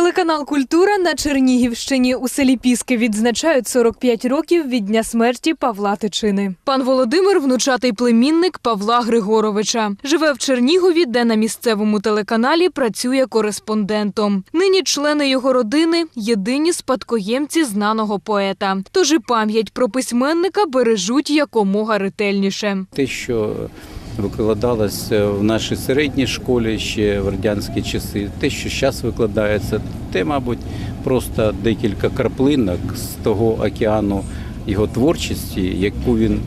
Телеканал Культура на Чернігівщині у селі Піски відзначають 45 років від дня смерті Павла Тичини. Пан Володимир внучатий племінник Павла Григоровича. Живе в Чернігові, де на місцевому телеканалі працює кореспондентом. Нині члени його родини єдині спадкоємці знаного поета. Тож і пам'ять про письменника бережуть якомога ретельніше. Те, що викладалось в нашій середній школі ще в радянські часи, те, що зараз викладається, те, мабуть, просто декілька краплинок з того океану його творчості, яку він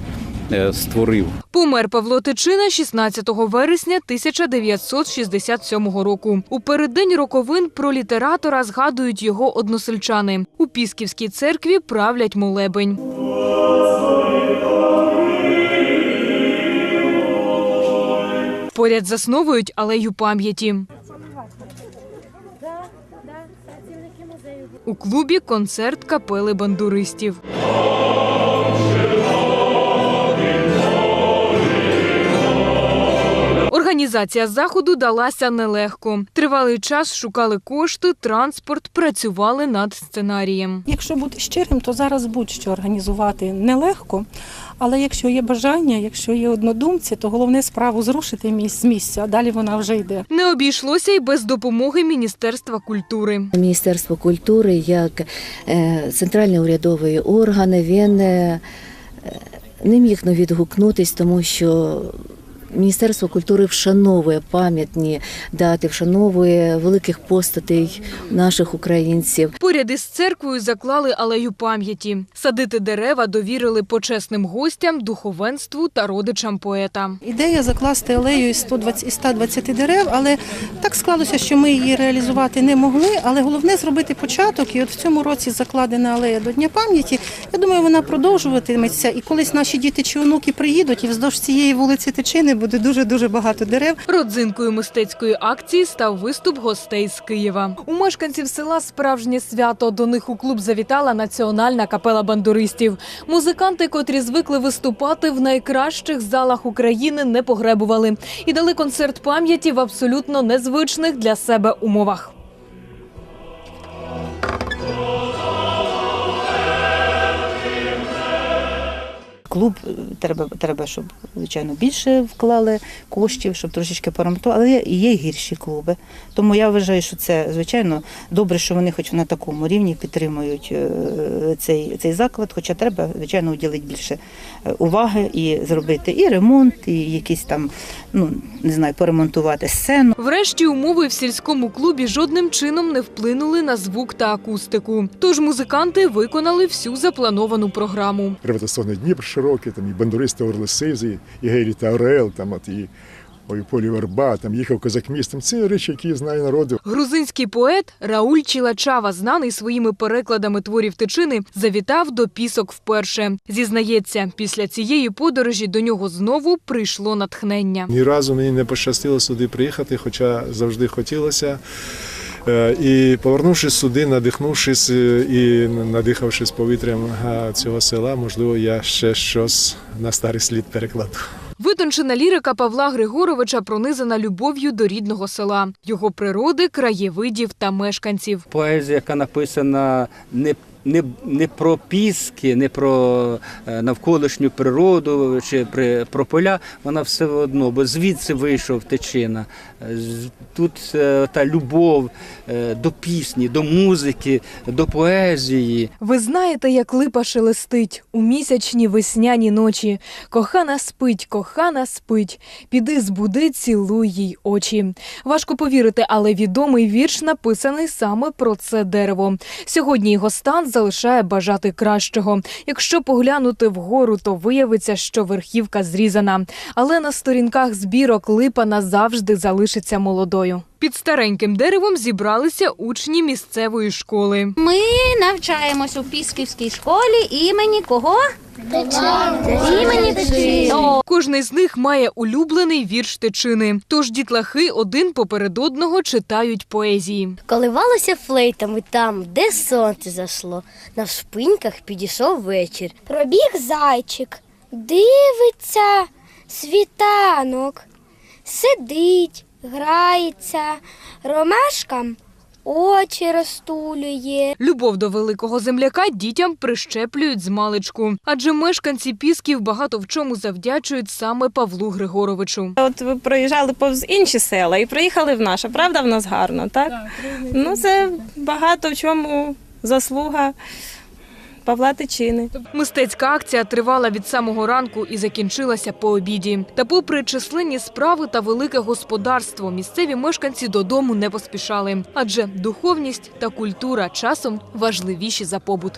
е, створив. Помер Павло Тичина 16 вересня 1967 року. У переддень роковин про літератора згадують його односельчани. У Пісківській церкві правлять молебень. Поряд засновують алею пам'яті. У клубі концерт капели бандуристів. Організація заходу далася нелегко. Тривалий час шукали кошти, транспорт, працювали над сценарієм. Якщо бути щирим, то зараз будь-що організувати нелегко. Але якщо є бажання, якщо є однодумці, то головне справу зрушити місць з місця, а далі вона вже йде. Не обійшлося й без допомоги Міністерства культури. Міністерство культури як е, центральний урядовий орган, він е, не міг не відгукнутись, тому що Міністерство культури вшановує пам'ятні дати, вшановує великих постатей наших українців. Поряд із церквою заклали алею пам'яті. Садити дерева довірили почесним гостям, духовенству та родичам поета. Ідея закласти алею із 120, із 120 дерев, але так склалося, що ми її реалізувати не могли. Але головне зробити початок. І от в цьому році закладена алея до Дня пам'яті. Я думаю, вона продовжуватиметься. І колись наші діти чи онуки приїдуть, і вздовж цієї вулиці Тичини буде дуже дуже багато дерев. Родзинкою мистецької акції став виступ гостей з Києва. У мешканців села справжнє свято. До них у клуб завітала національна капела бандуристів. Музиканти, котрі звикли виступати в найкращих залах України, не погребували і дали концерт пам'яті в абсолютно незвичних для себе умовах. Клуб е, треба, треба, щоб звичайно більше вклали коштів, щоб трошечки поремонтували. Але є, і є гірші клуби. Тому я вважаю, що це звичайно добре, що вони хоч на такому рівні підтримують е, цей, цей заклад. Хоча треба, звичайно, уділити більше е, уваги і зробити і ремонт, і якісь там, ну не знаю, поремонтувати сцену. Врешті умови в сільському клубі жодним чином не вплинули на звук та акустику. Тож музиканти виконали всю заплановану програму. Приватизований Дніпр широкий, там і бандуристи Орли Сизі, і Гейлі та Орел, там от і ой, Полі Верба, там їхав козак містом. Це речі, які знає народу. Грузинський поет Рауль Чілачава, знаний своїми перекладами творів тичини, завітав до пісок вперше. Зізнається, після цієї подорожі до нього знову прийшло натхнення. Ні разу мені не пощастило сюди приїхати, хоча завжди хотілося. Е, І повернувшись сюди, надихнувшись е, і надихавшись повітрям цього села, можливо, я ще щось на старий слід перекладу. Витончена лірика Павла Григоровича пронизана любов'ю до рідного села, його природи, краєвидів та мешканців. поезія, яка написана не, не, не про піски, не про е, навколишню природу чи при, про поля, вона все одно, бо звідси вийшов течина. Е, Тут е, та любов до пісні, до музики, до поезії. Ви знаєте, як липа шелестить у місячні весняні ночі. Кохана спить, кохана спить. Піди збуди, цілуй їй очі. Важко повірити, але відомий вірш написаний саме про це дерево. Сьогодні його стан залишає бажати кращого. Якщо поглянути вгору, то виявиться, що верхівка зрізана. Але на сторінках збірок липа назавжди залишиться молодою. Під стареньким деревом зібралися учні місцевої школи. Ми навчаємось у Пісківській школі імені кого? Імені Тичини. Кожний з них має улюблений вірш тичини. Тож дітлахи один поперед одного читають поезії. Коливалося флейтами там, де сонце зашло. На шпиньках підійшов вечір. Пробіг зайчик, дивиться світанок, сидить, грається, ромашкам очі розтулює. Любов до великого земляка дітям прищеплюють з маличку, адже мешканці Пісків багато в чому завдячують саме Павлу Григоровичу. От ви проїжджали повз інші села і приїхали в наше. Правда, в нас гарно, так? ну це багато в чому заслуга Павла Тичини. Мистецька акція тривала від самого ранку і закінчилася по обіді. Та, попри численні справи та велике господарство, місцеві мешканці додому не поспішали, адже духовність та культура часом важливіші за побут.